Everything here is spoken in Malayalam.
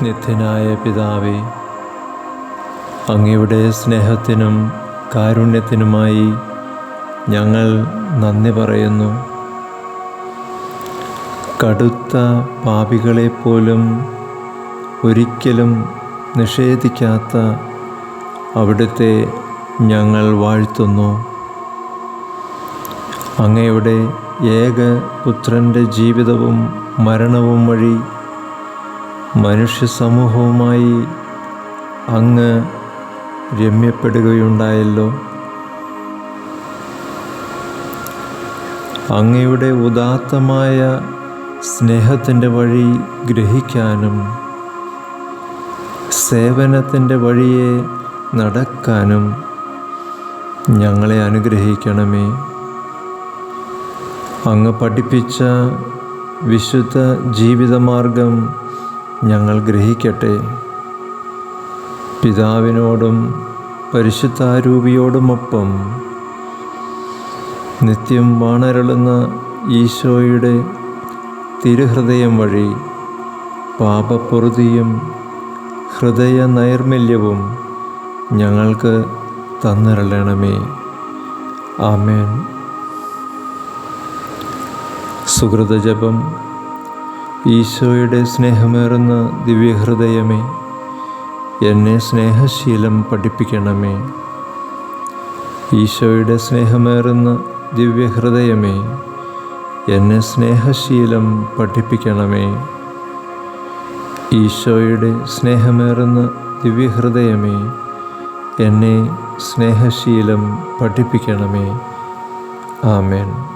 നിത്യനായ പിതാവേ അങ്ങയുടെ സ്നേഹത്തിനും കാരുണ്യത്തിനുമായി ഞങ്ങൾ നന്ദി പറയുന്നു. കടുത്ത പാപികളെപ്പോലും ഒരിക്കലും നിഷേധിക്കാത്ത അവിടുത്തെ ഞങ്ങൾ വാഴ്ത്തുന്നു. അങ്ങയുടെ ഏക പുത്രന്റെ ജീവിതവും മരണവും വഴി മനുഷ്യ സമൂഹവുമായി അങ്ങ് രമ്യപ്പെടുകയുണ്ടായല്ലോ. അങ്ങയുടെ ഉദാത്തമായ സ്നേഹത്തിന്റെ വഴി ഗ്രഹിക്കാനും സേവനത്തിന്റെ വഴിയെ നടക്കാനും ഞങ്ങളെ അനുഗ്രഹിക്കണമേ. അങ്ങ് പഠിപ്പിച്ച വിശുദ്ധ ജീവിതമാർഗം ഞങ്ങൾ ഗ്രഹിക്കട്ടെ. പിതാവിനോടും പരിശുദ്ധാരൂപിയോടുമൊപ്പം നിത്യം വാണരളുന്ന ഈശോയുടെ തിരുഹൃദയം വഴി പാപപ്പൊറുതിയും ഹൃദയ നൈർമല്യവും ഞങ്ങൾക്ക് തന്നിരളണമേ. ആമേൻ. സുഹൃതജപം ഈശോയുടെ സ്നേഹമേറുന്ന ദിവ്യഹൃദയമേ എന്നെ സ്നേഹശീലം പഠിപ്പിക്കണമേ. ഈശോയുടെ സ്നേഹമേറുന്ന ദിവ്യഹൃദയമേ എന്നെ സ്നേഹശീലം പഠിപ്പിക്കണമേ. ഈശോയുടെ സ്നേഹമേറുന്ന ദിവ്യഹൃദയമേ എന്നെ സ്നേഹശീലം പഠിപ്പിക്കണമേ. ആമേൻ.